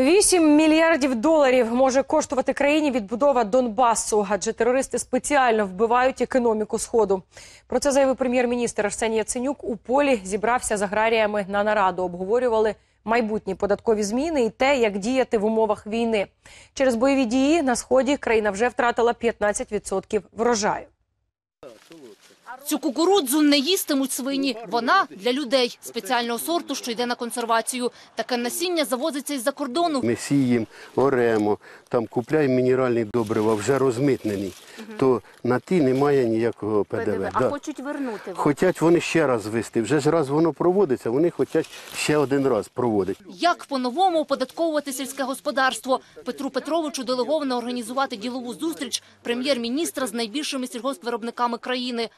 8 мільярдів доларів може коштувати країні відбудова Донбасу, адже терористи спеціально вбивають економіку сходу. Про це заявив прем'єр-міністр Арсеній Яценюк. У полі зібрався з аграріями на нараду. Обговорювали майбутні податкові зміни і те, як діяти в умовах війни. Через бойові дії на сході країна вже втратила 15% врожаю. Цю кукурудзу не їстимуть свині. Вона для людей спеціального сорту, що йде на консервацію. Таке насіння завозиться із-за кордону. Ми сіємо, оремо, там купляємо мінеральні добрива, вже розмитнені, то на ті немає ніякого ПДВ. Да. хочуть вернути. Хотять вони ще раз вести. Вже ж раз воно проводиться, вони хочуть ще один раз проводити. Як по-новому оподатковувати сільське господарство? Петру Петровичу делеговано організувати ділову зустріч прем'єр-міністра з найбільшими сільгоспвиробниками країни.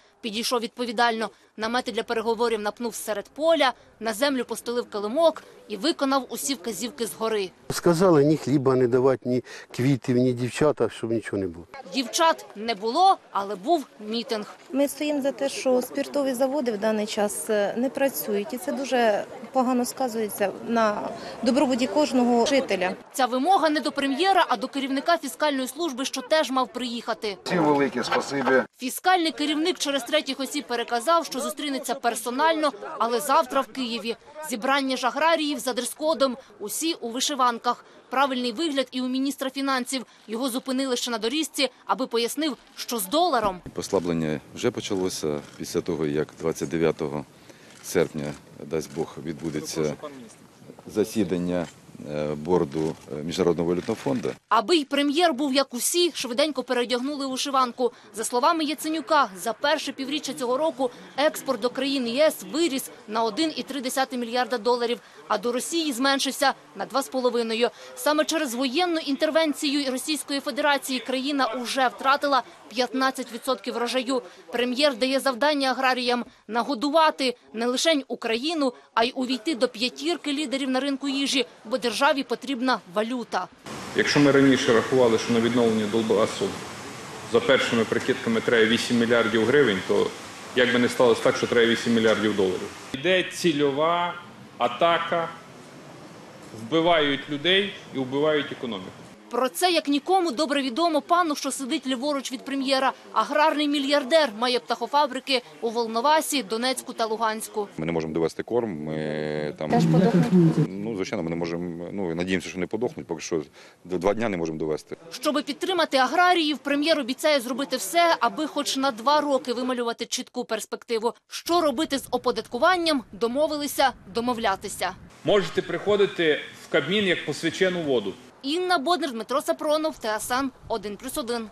Підійшов відповідально. Намети для переговорів напнув серед поля, на землю постелив килимок і виконав усі вказівки згори. Сказали ні хліба не давати, ні квітів, ні дівчата, щоб нічого не було. Дівчат не було, але був мітинг. Ми стоїмо за те, що спиртові заводи в даний час е, не працюють, і це дуже погано сказується на добробуті кожного жителя. Ця вимога не до прем'єра, а до керівника фіскальної служби, що теж мав приїхати. Всім велике спасибі. Фіскальний керівник через третіх осіб переказав, що зустрінеться персонально, але завтра в Києві. Зібрання ж аграріїв за дрес-кодом, усі у вишиванках. Правильний вигляд і у міністра фінансів. Його зупинили ще на доріжці, аби пояснив, що з доларом. Послаблення вже почалося після того, як 29 серпня, дасть Бог, відбудеться засідання борду е, Міжнародного валютного фонду. Аби й прем'єр був як усі, швиденько переодягнули у вишиванку. За словами Яценюка, за перше півріччя цього року експорт до країн ЄС виріс на 1,3 мільярда доларів, а до Росії зменшився на 2,5. Саме через воєнну інтервенцію Російської Федерації країна уже втратила 15% врожаю. Прем'єр дає завдання аграріям нагодувати не лише Україну, а й увійти до п'ятірки лідерів на ринку їжі, бо державі потрібна валюта. Якщо ми раніше рахували, що на відновлення Донбасу за першими прикидками треба 8 мільярдів гривень, то як би не сталося так, що треба 8 мільярдів доларів. Йде цільова атака, вбивають людей і вбивають економіку. Про це як нікому добре відомо пану, що сидить ліворуч від прем'єра. Аграрний мільярдер має птахофабрики у Волновасі, Донецьку та Луганську. Ми не можемо довести корм. Ми там Теж подохнуть. ну звичайно, ми не можемо. Ну надіємося, що не подохнуть. Поки що до два дня не можемо довести. Щоби підтримати аграріїв, прем'єр обіцяє зробити все, аби хоч на два роки вималювати чітку перспективу. Що робити з оподаткуванням, домовилися домовлятися. Можете приходити в Кабмін як по свячену воду. Інна Боднер, Дмитро Сапронов, ТСН 1+,1.